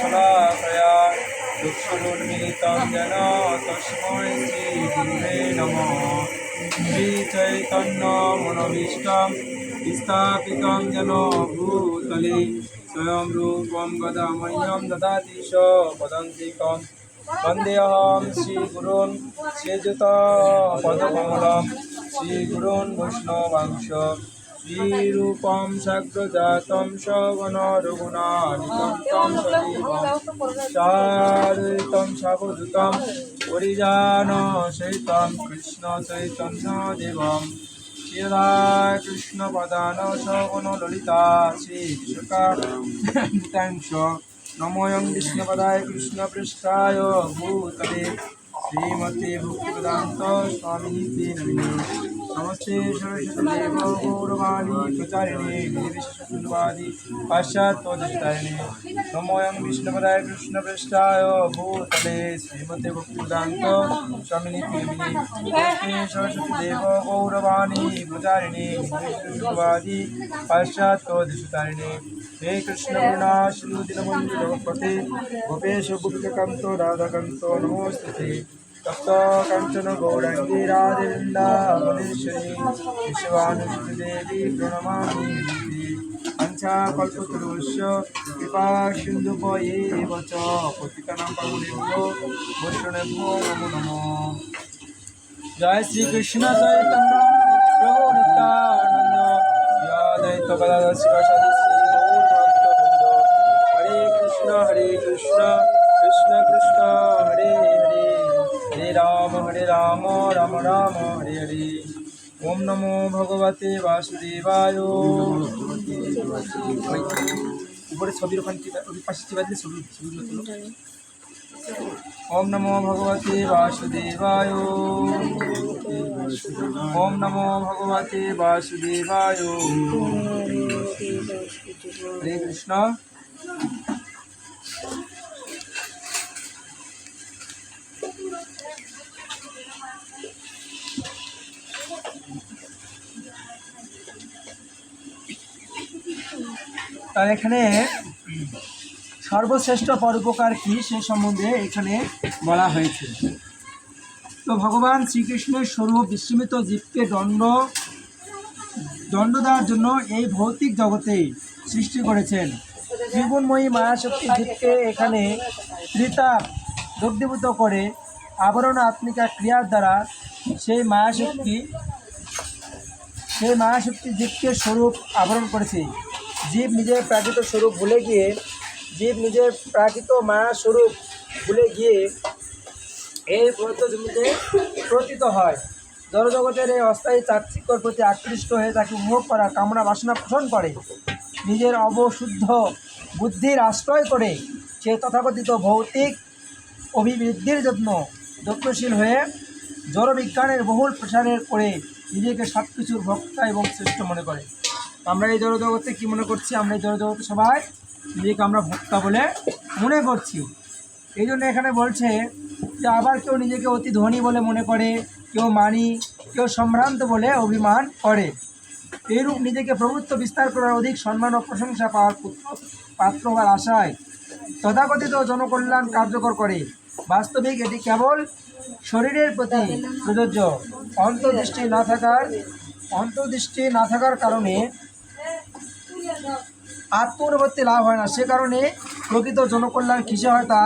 শলাকয়া দুঃখুর্মিলিতং যেন তস্মৈ শ্রীগুরুবে নম শ্রীচৈতন্য মনোভীষ্টম স্থাপিতং যেন ভূতলে স্বয়ং রূপম গদামহ্যম দদাতি স পদন্তিকম বন্দেহম শ্রীগুরুন শ্রীযুত পদকমলম श्रीरूपं सग्रजातं सगणरघुनानिकं सजीवं चारुतं सावधूतं परिजानसहितं कृष्णचैतन्यदेवं श्रीराकृष्णपदान सगणललिता श्रीविशकांश नमोऽयं विष्णुपदाय कृष्णपृष्ठाय भूतले श्रीमते भक्तिवेदान्त स्वामिनीति नमिने नमस्ते सरस्वती गौरवाणी प्रचारिणे विश्ववादी पाश्चात्वधिष्ठारिणे भूतले श्रीमते भक्तिदान्त गौरवाणी प्रचारिणे विश्ववादी पाश्चात्वधिष्ठारिणे हे कृष्णगुणा श्रीदिनमन्दिरपते गोपेश गोपिककान्तो राधाकान्तो काञ्चन गौराङ्गी राधेन्द्रावनेश्वरी विश्वानुष्ठदेवी प्रणमामि पञ्चाकल्पतरुस्य कृपा सिन्धुपयेव च पतितानां पावनेभ्यो वैष्णवेभ्यो नमो नमः জয় শ্রীকৃষ্ণ চৈতন্য প্রভু নিত্যানন্দ শ্রীয়াদৈত গদাধর শিবাসাদি শ্রী গৌরভক্তবৃন্দ হরে কৃষ্ণ হরে কৃষ্ণ কৃষ্ণ কৃষ্ণ হরে হরে হরে রাম হরে রাম রাম রাম হরে হরে। ওম নমো ভগবতে বাসুদেবায়। উপরে ছবির ওখানে পাশে চিপা দিলে ছবি, ছবিগুলো তুলো। ওম নমো ভগবতে বাসুদেবায়। ওম নমো ভগবতে বাসুদেবায়। হরে কৃষ্ণ। তার এখানে সর্বশ্রেষ্ঠ পরোপকার কি সে সম্বন্ধে এখানে বলা হয়েছে। তো ভগবান শ্রীকৃষ্ণের স্বরূপ বিস্মিত জীবকে দণ্ড দণ্ড দেওয়ার জন্য এই ভৌতিক জগতে সৃষ্টি করেছেন। ত্রিগুণময়ী মায়াশক্তি জীবকে এখানে ত্রিতাপ দগ্ধীভূত করে আবরণ আত্মিকা ক্রিয়ার দ্বারা সেই মায়াশক্তি সেই মায়াশক্তি জীবকে স্বরূপ আবরণ করেছে। জীব নিজের প্রাকৃত স্বরূপ ভুলে গিয়ে, জীব নিজের প্রাকৃত মায়া স্বরূপ ভুলে গিয়ে এই ব্রতজমিতে প্রতীত হয়। জড়জগতের এই অস্থায়ী চাকচিক্যর প্রতি আকৃষ্ট হয়ে তাকে উপভোগ করা কামনা বাসনা পোষণ করে। নিজের অবশুদ্ধ বুদ্ধির আশ্রয় করে সে তথাকথিত ভৌতিক অভিবৃদ্ধির জন্য যত্নশীল হয়ে জড়বিজ্ঞানের বহুল প্রসারের করে নিজেকে সব কিছুর ভক্তা এবং শ্রেষ্ঠ মনে করে। আমরা এই জড়জগতে কী মনে করছি? আমরা এই জড়জগতে সবাই নিজেকে আমরা ভক্তা বলে মনে করছি। এই জন্য এখানে বলছে যে আবার কেউ নিজেকে অতি ধনী বলে মনে করে, কেউ মানি, কেউ সম্ভ্রান্ত বলে অভিমান করে। এইরূপ নিজেকে প্রভুত্ব বিস্তার করার অধিক সম্মান ও প্রশংসা পাওয়ার পুত্র, পাত্র হওয়ার আশায় তথাকথিত জনকল্যাণ কার্যকর করে। বাস্তবিক এটি কেবল শরীরের প্রতি প্রযোজ্য। অন্তর্দৃষ্টি না থাকার, অন্তর্দৃষ্টি না থাকার কারণে আত্মনুভূতি লাভ হয় না। সে কারণে প্রকৃত জনকল্যাণ কিসে হয় তা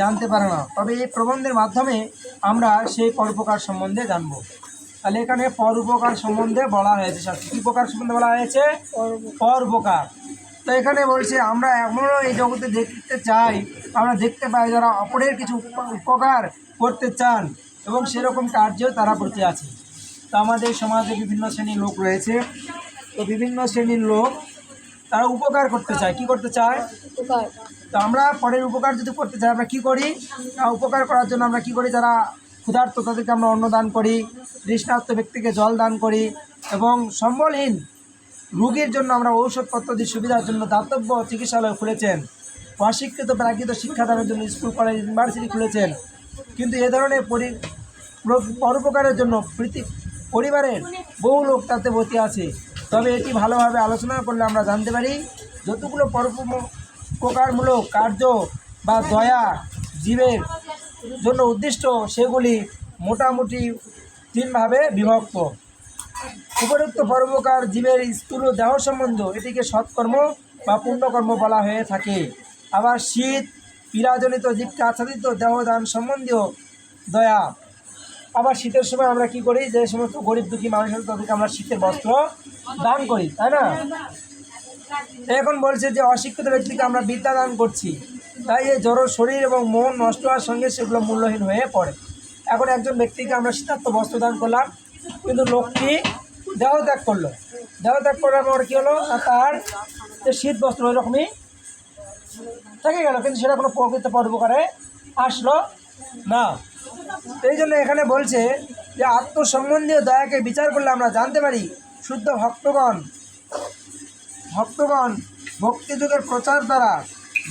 জানতে পারে না। তবে এই প্রবন্ধের মাধ্যমে আমরা সেই পরোপকার সম্বন্ধে জানব। তাহলে এখানে পরোপকার সম্বন্ধে বলা হয়েছে শাস্ত্রে কী প্রকার সম্বন্ধে বলা হয়েছে? পরোপকার। তো এখানে বলছে আমরা এমনও এই জগতে দেখতে চাই আমরা দেখতে পাই যারা অপরের কিছু উপকার করতে চান এবং সেরকম কার্যেও তারা প্রতি আছে। তো আমাদের সমাজে বিভিন্ন শ্রেণির লোক রয়েছে। তো বিভিন্ন শ্রেণির লোক তারা উপকার করতে চায় কি করতে চায় তো আমরা পরের উপকার যদি করতে চাই আমরা কি করি উপকার করার জন্য আমরা কি করি যারা ক্ষুধার্ত তাদেরকে আমরা অন্ন দান করি তৃষ্ণার্ত ব্যক্তিকে জল দান করি এবং সম্বলহীন রোগীর জন্য আমরা ঔষধপত্রাদি সুবিধার জন্য দাতব্য চিকিৎসালয় খুলেছেন অশিক্ষিত প্রাকৃত শিক্ষাদানের জন্য স্কুল কলেজ ইউনিভার্সিটি খুলেছেন কিন্তু এ ধরনের পরি পরোপকারের জন্য পরিবারের বহু লোক তাতে বসে আছে তবে এটি ভালোভাবে আলোচনা করলে আমরা জানতে পারি যতগুলো পরোপকারমূলক কার্য বা দয়া জীবের জন্য উদ্দিষ্ট, সেগুলি মোটামুটি তিনভাবে বিভক্ত। উপরোক্ত পরোপকার জীবের স্থূল দেহ সম্বন্ধ এটিকে সৎকর্ম বা পুণ্যকর্ম বলা হয়ে থাকে। আবার শীত, পীড়াজনিত জীবকে আচ্ছাদিত দেহদান সম্বন্ধীয় দয়া আবার শীতের সময় আমরা কি করি? যে সমস্ত গরিব দুঃখী মানুষের তাদেরকে আমরা শীতের বস্ত্র দান করি, তাই না? এখন বলছে যে অশিক্ষিত ব্যক্তিকে আমরা বিদ্যা দান করছি। তাই এই জড় শরীর এবং মন নষ্ট হওয়ার সঙ্গে সেগুলো মূল্যহীন হয়ে পড়ে। এখন একজন ব্যক্তিকে আমরা শীতার্থ বস্ত্র দান করলাম, কিন্তু লোকটি দেহ ত্যাগ করল। দেহ ত্যাগ করার পর কী হলো? তার যে শীত বস্ত্র ওই রকমই থেকে গেল, কিন্তু সেটা কোনো প্রকৃত পরোপকারে আসলো না। এই জন্য এখানে বলছে যে আত্মসম্বন্ধীয় দয়াকে বিচার করলে আমরা জানতে পারি শুদ্ধ ভক্তগণ ভক্তগণ ভক্তিযুগের প্রচার দ্বারা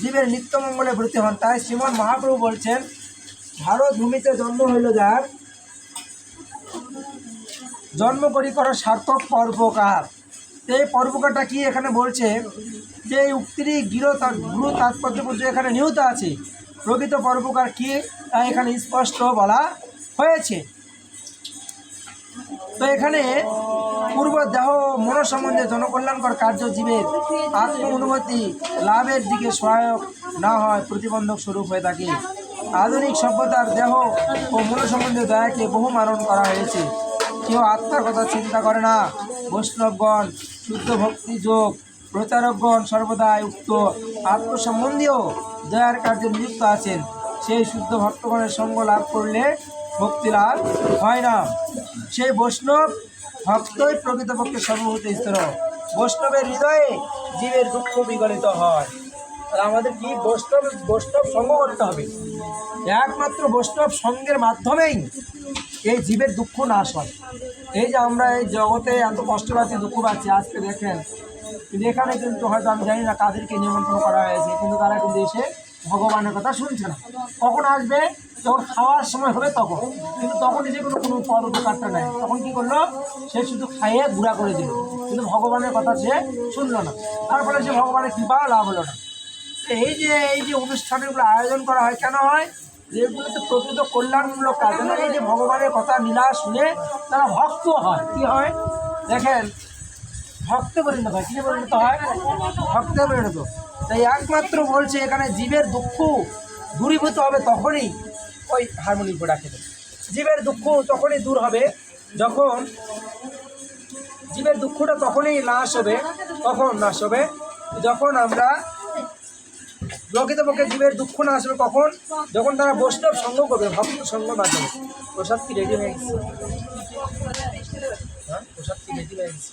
জীবের নিত্যমঙ্গলে ব্রতী হন। তাই শ্রীমন মহাপ্রভু বলছেন, ভারত ভূমিতে জন্ম হইল যার, জন্ম করি করা সার্থক পরোপকার তো এই পরোপকারটা কি? এখানে বলছে যে এই উক্তিরই গৃহ গুরু তাৎপর্যপূর্য এখানে নিহত আছে। প্রকৃত পরোপকার কি তা এখানে স্পষ্ট বলা হয়েছে। তো এখানে পূর্ব দেহ মন সম্বন্ধে জনকল্যাণকর কার্য জীবের আত্ম অনুমতি লাভের দিকে সহায়ক না হয় প্রতিবন্ধক স্বরূপ হয়ে থাকে। আধুনিক সভ্যতার দেহ ও মন সম্বন্ধে দয়াকে বহু মারণ করা হয়েছে। কেউ আত্মার কথা চিন্তা করে না। বৈষ্ণবগণ শুদ্ধ ভক্তি যোগ প্রচারকগণ সর্বদাই উক্ত আত্মসম্বন্ধীয় দয়ার কার্যে নিযুক্ত আছেন। সেই শুদ্ধ ভক্তগণের সঙ্গ লাভ করলে ভক্তি লাভ হয় না। সেই বৈষ্ণব ভক্তই প্রকৃতপক্ষে সর্বভূত স্তর বৈষ্ণবের হৃদয়ে জীবের দুঃখ বিগলিত হয়। আর আমাদের কি বৈষ্ণব বৈষ্ণব সঙ্গ করতে হবে? একমাত্র বৈষ্ণব সঙ্গের মাধ্যমেই এই জীবের দুঃখ নাশ হয়। এই যে আমরা এই জগতে এত কষ্ট পাচ্ছি, দুঃখ পাচ্ছি, আজকে দেখেন কিন্তু এখানে কিন্তু হয়তো আমি জানি না কাদেরকে নিমন্ত্রণ করা হয়েছে, কিন্তু তারা কিন্তু এসে ভগবানের কথা শুনছে না। কখন আসবে, যখন খাওয়ার সময় হবে তখন। কিন্তু তখন যে কোনো কোনো পরোপকারটা নেই। তখন কী করল? সে শুধু খাইয়ে গুঁড়া করে দিল। কিন্তু ভগবানের কথা সে শুনলো না। তারপরে সে ভগবানের কৃপা লাভ হলো না। এই যে এই যে অনুষ্ঠানগুলো আয়োজন করা হয়, কেন হয়? যেগুলোতে প্রকৃত কল্যাণমূলক কাজ। এই যে ভগবানের কথা নীলা শুনে তারা ভক্ত হয়। কি হয়? দেখেন ভক্ত পরিণত হয়। কিনে পরিণত হয়? ভক্ত পরিণত। তাই একমাত্র বলছে, এখানে জীবের দুঃখ দূরীভূত হবে তখনই ওই হারমোনিয়াম রাখে। জীবের দুঃখ তখনই দূর হবে যখন জীবের দুঃখটা তখনই নাশ হবে কখন নাশ হবে। যখন আমরা প্রকৃতপক্ষে জীবের দুঃখ না আসবে কখন যখন তারা বৈষ্ণব সঙ্গ করবে, ভক্ত সঙ্গ মাধ্যমে। প্রসাদ কি রেডি হয়ে গেছে? হ্যাঁ? প্রসাদ কি রেডি হয়ে গেছে?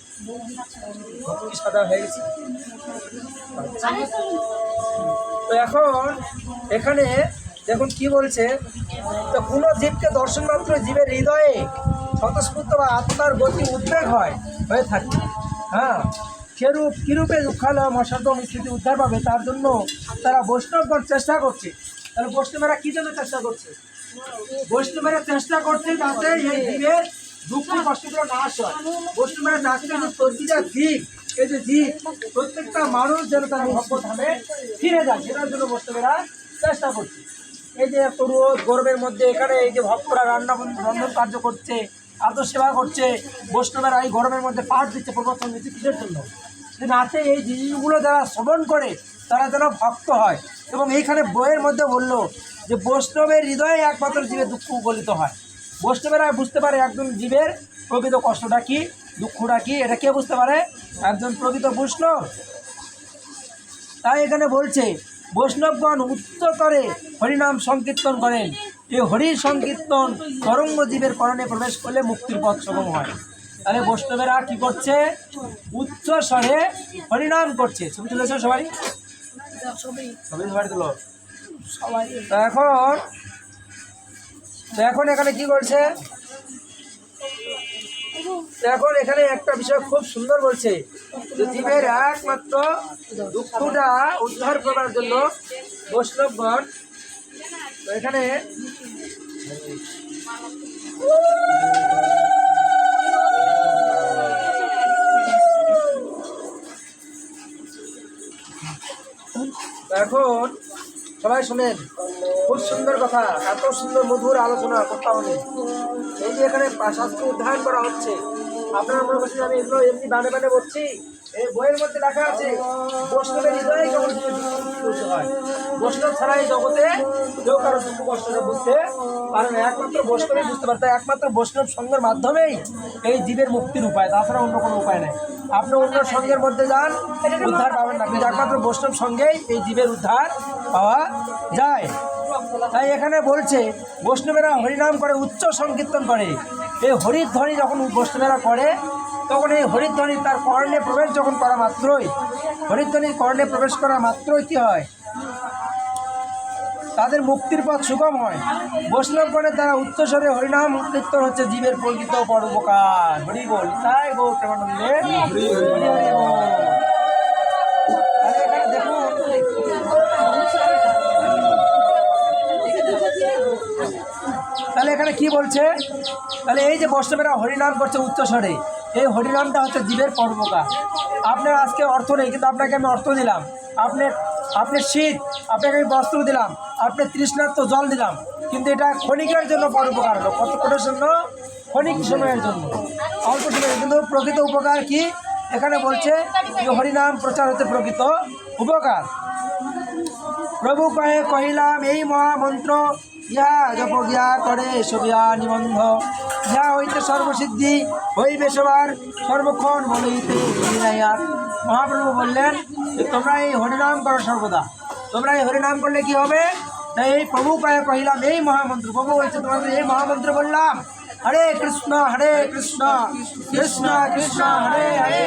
সাদা হয়ে গেছে। তো এখন এখানে দেখুন কি বলছে, তো কোনো জীবকে দর্শন মাত্র, জীবের হৃদয়ে স্বতঃস্ফূর্ত বা আত্মার গতি উদ্বেগ হয়, হয়ে থাকে। হ্যাঁ সেরূপ কিরূপে দুঃখালয় মশাদম স্থিতি উদ্ধার পাবে, তার জন্য তারা বৈষ্ণবগণ চেষ্টা করছে। তাহলে বৈষ্ণবেরা কী জন্য চেষ্টা করছে? বৈষ্ণবেরা চেষ্টা করছে যাতে এই জীবের দুঃখ কষ্টগুলো নাশ হয় বৈষ্ণবেরা চাচ্ছে যে প্রতিটা জীব এই যে জীব প্রত্যেকটা মানুষ যেন তার ধামে ফিরে যায়, সেটার জন্য বৈষ্ণবেরা চেষ্টা করছে। এই যে এত রোদ, গরমের মধ্যে এখানে এই যে ভক্তরা রান্না রন্ধন কার্য করছে আদর সেবা করছে বৈষ্ণবেরা এই গরমের মধ্যে পাঠ দিচ্ছে প্রবর্তন দিচ্ছে, কিসের জন্য? যে নাচে এই জিনিসগুলো যারা শ্রবণ করে, তারা যেন ভক্ত হয়। এবং এইখানে বইয়ের মধ্যে বলল যে বৈষ্ণবের হৃদয়ে একমাত্র জীবের দুঃখ গলিত হয়। বৈষ্ণবেরা বুঝতে পারে একজন জীবের প্রকৃত কষ্টটা কি দুঃখটা কি এটা কে বুঝতে পারে? একজন প্রকৃত বৈষ্ণব। তাই এখানে বলছে বৈষ্ণবগণ উচ্চতরে হরিনাম সংকীর্তন করেন। এই হরি সংকীর্তন তরঙ্গ জীবের করণে প্রবেশ করলে মুক্তির পথ সুগম হয়। তাহলে বৈষ্ণবেরা কি করছে? উচ্চ স্বরে হরিনাম করছে। ছবি তুলেছে সবাই। ছবি সবাই তুলো। তো এখন এখন এখানে কি তো এখন এখানে একটা বিষয় খুব সুন্দর বলছে যে জীবের একমাত্র দুঃখটা উদ্ধার করার জন্য বৈষ্ণবগণ এখানে এখন সবাই শোনেন। খুব সুন্দর কথা, এত সুন্দর মধুর আলোচনা কোথাও নেই এই যে এখানে শাস্ত্র উদ্ধারণ করা হচ্ছে, আপনারা মনে করছেন আমি এগুলো এমনি বানে বানে বলছি? এই বইয়ের মধ্যে লেখা আছে, বৈষ্ণবের হৃদয়ে কষ্ট হয়। বৈষ্ণব ছাড়া এই জগতে কেউ কারও দুঃখ কষ্টটা বুঝতে পারে না। একমাত্র বৈষ্ণবই বুঝতে পারে, তাই একমাত্র বৈষ্ণব সঙ্গের মাধ্যমেই এই জীবের মুক্তির উপায়। তাছাড়া অন্য কোনো উপায় নেই। আপনি অন্য সঙ্গের মধ্যে যান, উদ্ধার পাবেন না। কিন্তু একমাত্র বৈষ্ণব সঙ্গেই এই জীবের উদ্ধার পাওয়া যায়। তাই এখানে বলছে, বৈষ্ণবেরা হরিনাম করে, উচ্চ সংকীর্তন করে। এই হরিধ্বনি যখন বৈষ্ণবেরা করে, তখন এই হরিধ্বনি তার কর্ণে প্রবেশ যখন করা মাত্রই, হরিধ্বনি কর্ণে প্রবেশ করা মাত্রই কী হয়? তাদের মুক্তির পথ সুগম হয়। বৈষ্ণবগণের দ্বারা উচ্চস্বরে হরিনাম কীর্তন হচ্ছে জীবের প্রকৃত পরোপকার। হরি বল। তাই গো প্রেমানন্দে। হরি হরি বলছে, তাহলে এই যে বৈষ্ণবেরা হরিনাম করছে উচ্চস্বরে, এই হরিনামটা হচ্ছে জীবের পরোপকার আপনার আজকে অর্থ নেই, কিন্তু আপনাকে আমি অর্থ দিলাম। আপনার আপনার শীত, আপনাকে আমি বস্ত্র দিলাম আপনার তৃষ্ণার্ত জল দিলাম, কিন্তু এটা ক্ষণিকের জন্য পরোপকার হলো। কত কোটের জন্য ক্ষণিক সময়ের জন্য। অল্প সময়ের কিন্তু প্রকৃত উপকার কি? এখানে বলছে যে হরিনাম প্রচার হতে প্রকৃত উপকার। প্রভু কহে, কহিলাম, এই মহামন্ত্র ইহা জপ গিয়া করে সবিয়া নিবন্ধ। ইহা হইতে সর্বসিদ্ধি হইবে সবার। সর্বক্ষণ বলিতে মহাপ্রভু বললেন যে, তোমরা এই হরিনাম করো সর্বদা। তোমরা এই হরিনাম করলে কি হবে? তাই এই প্রভু কয়ে কহিলাম, এই মহামন্ত্র, প্রভু বলছে তোমাদের, এই মহামন্ত্র বললাম। হরে কৃষ্ণ হরে কৃষ্ণ কৃষ্ণ কৃষ্ণ হরে হরে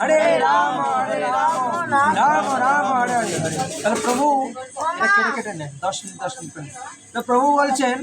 হরে রাম হরে রাম রাম রাম হরে হরে হরে তাহলে প্রভু এটা কেটে কেটে নেন দশ মিনিট দশ মিনিট করে। তো প্রভু বলছেন